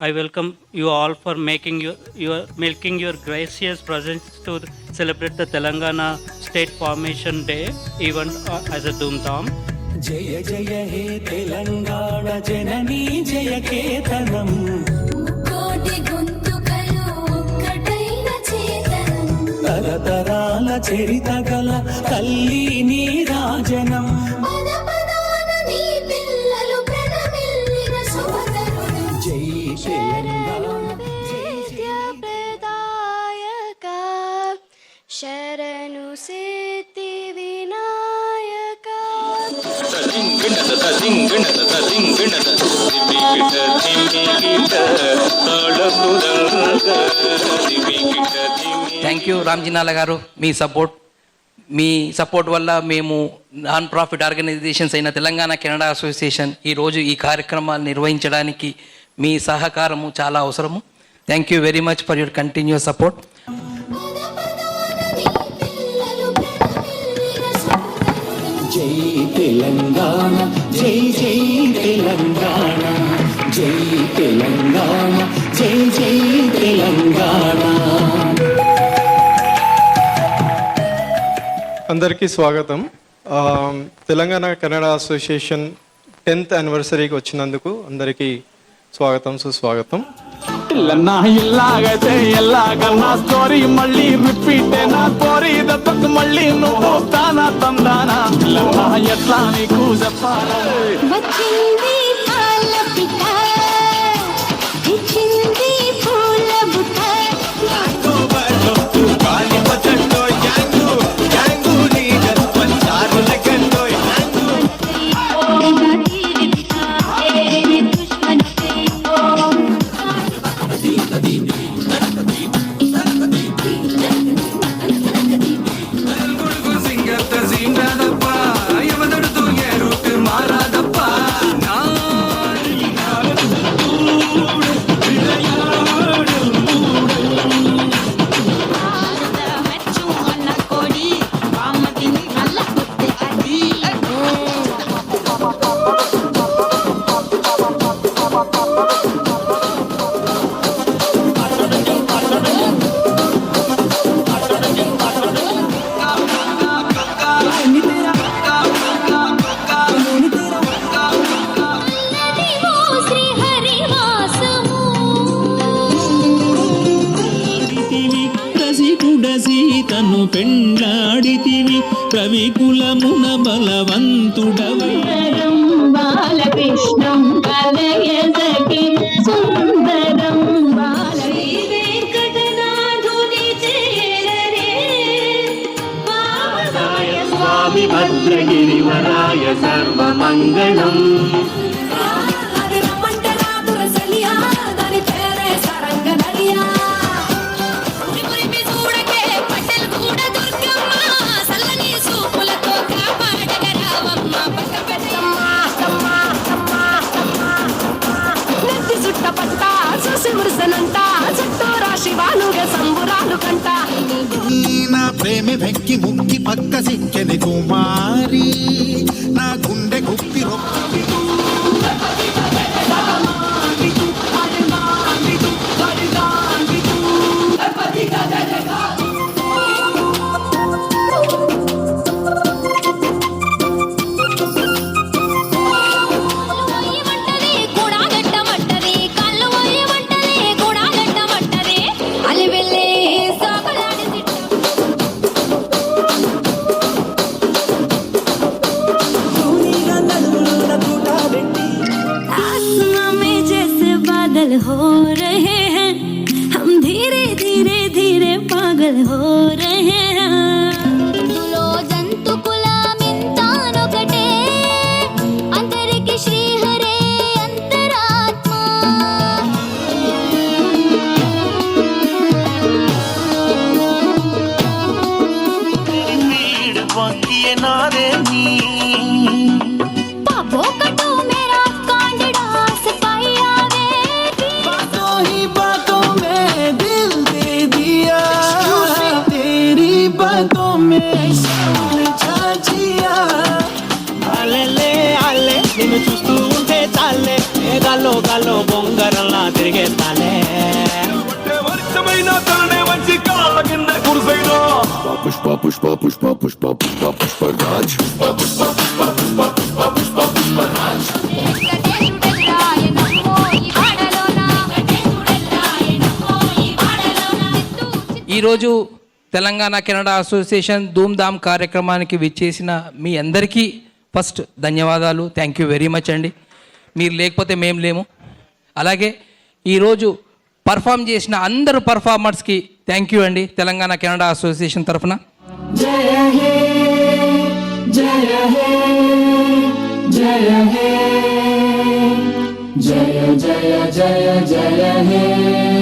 I welcome you all for making your, your making your gracious presence to celebrate the Telangana State Formation Day event uh, as a Doomdam. జయ జయ హే తెలంగాణ జననీ జయ కేతనం కోటి గొంతుకలు ఒక్కటైన చేతనం తరతరాల చరిత గల తల్లి నీ రాజనం శరణు సేతి వినాయక. థ్యాంక్ యూ రామ్జీనాల గారు. మీ సపోర్ట్ మీ సపోర్ట్ వల్ల మేము నాన్ ప్రాఫిట్ ఆర్గనైజేషన్స్ అయిన తెలంగాణ కెనడా అసోసియేషన్ ఈరోజు ఈ కార్యక్రమాలు నిర్వహించడానికి మీ సహకారము చాలా అవసరము. Thank you very much for your continuous support జై తెలంగాణ జై జై తెలంగాణ జై తెలంగాణ జై జై తెలంగాణ. అందరికీ స్వాగతం. తెలంగాణ కన్నడ అసోసియేషన్ టెన్త్ యానివర్సరీకి వచ్చినందుకు అందరికీ స్వాగతం సుస్వాగతం. పిల్లన్నా ఇల్లాగైతే ఎల్లాగన్నా స్టోరీ మళ్ళీ రిపీటే నా కోరి దెబ్బకు మళ్ళీ నువ్వు తానా తందానా? పిల్లన్నా సీతను పెండ్లాడితివి. కవికులమున బలవంతుడవై. బాలకృష్ణం కలయసకి సుందరం స్వామి భద్రగిరివరాయ సర్వమంగళం. ప్రేమ వెక్కి ముక్కి పక్క సిక్కెని కుమారి. నా గుండె ഹോര నిన్ను చూస్తూ ఉంటే చాలే గాల్లో గాల్లో బొంగరంలా తిరిగేస్తాలే పుష్ప పుష్ప పుష్ప పుష్ప ఈరోజు తెలంగాణ కెనడా అసోసియేషన్ ధూమ్ధామ్ కార్యక్రమానికి విచ్చేసిన మీ అందరికీ ఫస్ట్ ధన్యవాదాలు. థ్యాంక్ యూ వెరీ మచ్ అండి. మీరు లేకపోతే మేము లేము. అలాగే ఈరోజు పర్ఫామ్ చేసిన అందరు పర్ఫార్మర్స్కి థ్యాంక్ యూ అండి. తెలంగాణ కెనడా అసోసియేషన్ తరఫున. జయ జయ జయ జయ హే.